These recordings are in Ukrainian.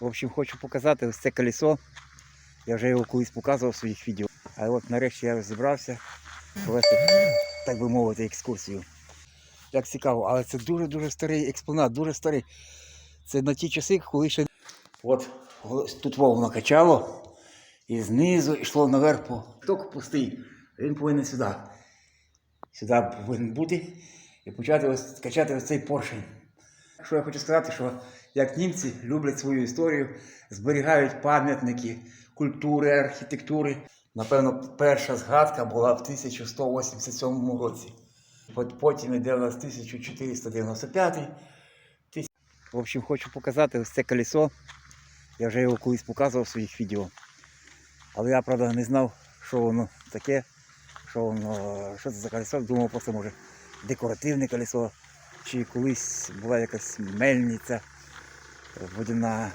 В общем, хочу показати ось це колесо. Я вже його колись показував в своїх відео. А от нарешті я розібрався провести, так би мовити, екскурсію. Як цікаво, але це дуже-дуже старий експонат, дуже старий. Це на ті часи, коли ще. От тут воно качало, і знизу йшло наверх по ток пустий. Він повинен сюди. Сюди повинен бути і почати ось качати ось цей поршень. Що я хочу сказати, що як німці люблять свою історію, зберігають пам'ятники культури, архітектури. Напевно, перша згадка була в 1187 році. От Потім йде у нас 1495. Тис- В общем, хочу показати ось це колесо. Я вже його колись показував в своїх відео. Але я, правда, не знав, що воно таке, що воно, що це за колесо. Думав, просто може декоративне колесо, чи колись була якась мельниця водяна.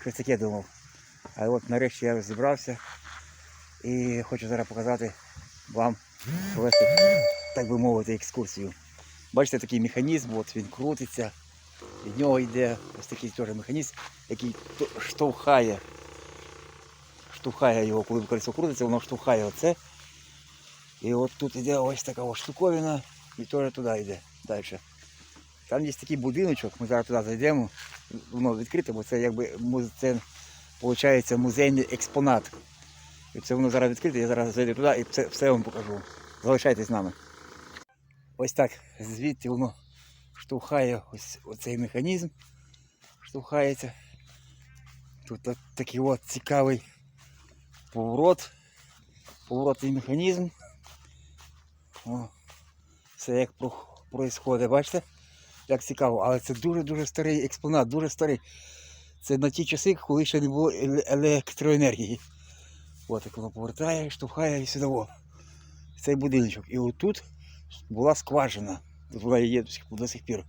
Щось таке думав. А от нарешті я розібрався і хочу зараз показати вам провести, так би мовити, екскурсію. Бачите, такий механізм, от він крутиться, від нього йде ось такий теж механізм, який штовхає. Штовхає його, коли колесо крутиться, воно штовхає оце. І от тут йде ось така штуковина і теж туди йде далі. Там є такий будиночок, ми зараз туди зайдемо, воно відкрите, бо це якби це, виходить музейний експонат. І це воно зараз відкрите, я зараз зайду туди і все, все вам покажу. Залишайтесь з нами. Ось так звідти воно штовхає ось оцей механізм. Штовхається. Тут такий от цікавий поворот. Поворотний механізм. О, все як происходить, бачите? Як цікаво, але це дуже-дуже старий експонат, дуже старий. Це на ті часи, коли ще не було електроенергії. От як воно повертає, штовхає і сюди. О. Цей будиночок. І отут була скважина. Тут вона є до сих пір.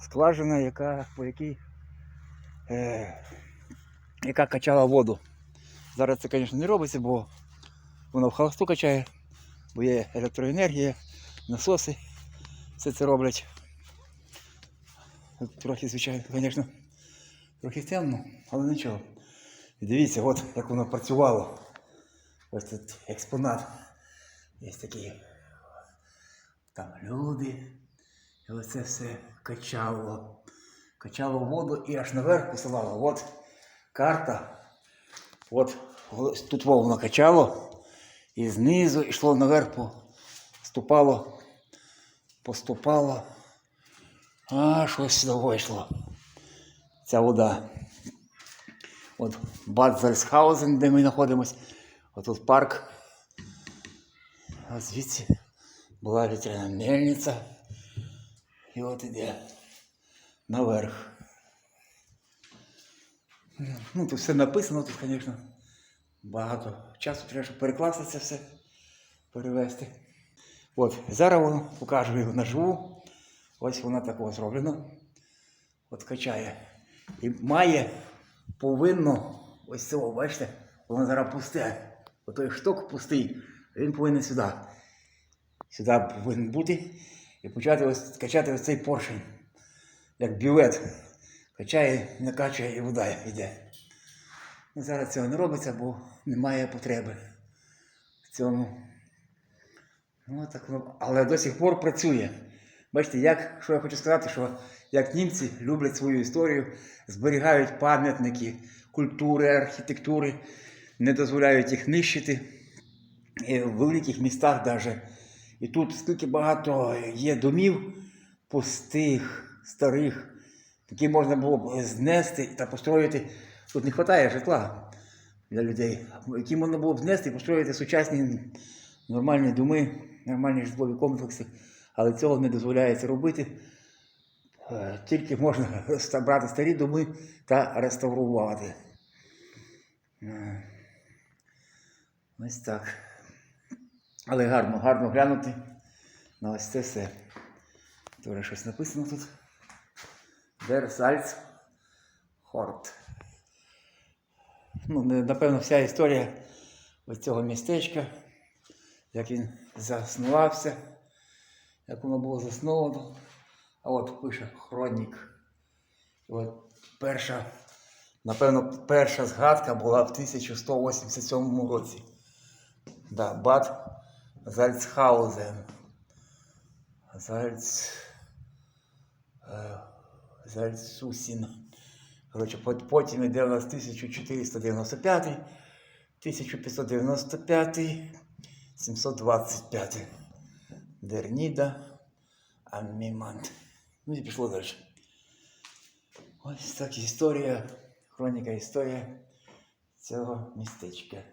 Скважина, яка, по якій, е, яка качала воду. Зараз це, звісно, не робиться, бо воно в холосту качає, бо є електроенергія, насоси. Все це роблять. Трохи, звичайно, звісно, трохи темно, але нічого. Дивіться, от як воно працювало. Ось тут експонат. Є такі там люди. І оце все качало. Качало воду і аж наверх посилало. От карта. От тут воно качало. І знизу йшло наверх, поступало, поступало. А щось вийшло. Ця вода. От Бад Зальсхаузен, де ми знаходимося. Отут парк. А звідси була вітряна мельниця. І от іде наверх. Ну, тут все написано, тут, звісно, багато часу треба, щоб перекласти це все, перевести. От, зараз покажу його наживу. Ось вона такого зроблено. От качає. І має, повинно, ось цього, бачите, воно зараз пусте. Отой шток пустий, він повинен сюди. Сюди повинен бути і почати ось качати ось цей поршень. Як бювет. Качає, накачує і вода йде. Ну, зараз цього не робиться, бо немає потреби в цьому. Ну, так, але до сих пор працює. Бачите, як, що я хочу сказати, що як німці люблять свою історію, зберігають пам'ятники культури, архітектури, не дозволяють їх нищити. І в великих містах навіть. І тут скільки багато є домів пустих, старих, які можна було б знести та построїти. Тут не вистачає житла для людей, які можна було б знести і построїти сучасні нормальні доми, нормальні житлові комплекси. Але цього не дозволяється робити. Е, Тільки можна брати старі доми та реставрувати. Е, Ось так. Але гарно, гарно глянути на ось це все. Тоже щось написано тут. Salz Hort. Ну, напевно, вся історія ось цього містечка, як він заснувався, як воно було засновано. А от пише хронік. От перша Напевно, перша згадка була в 1187 році. Да, Бад Зальцхаузен. Зальц... е, Зальцусін. Коротше, потім йде у нас 1495, 1595, 725. Дерніда, Амімант. Ну і пішло далі. Ось так історія, хроніка історія цього містечка.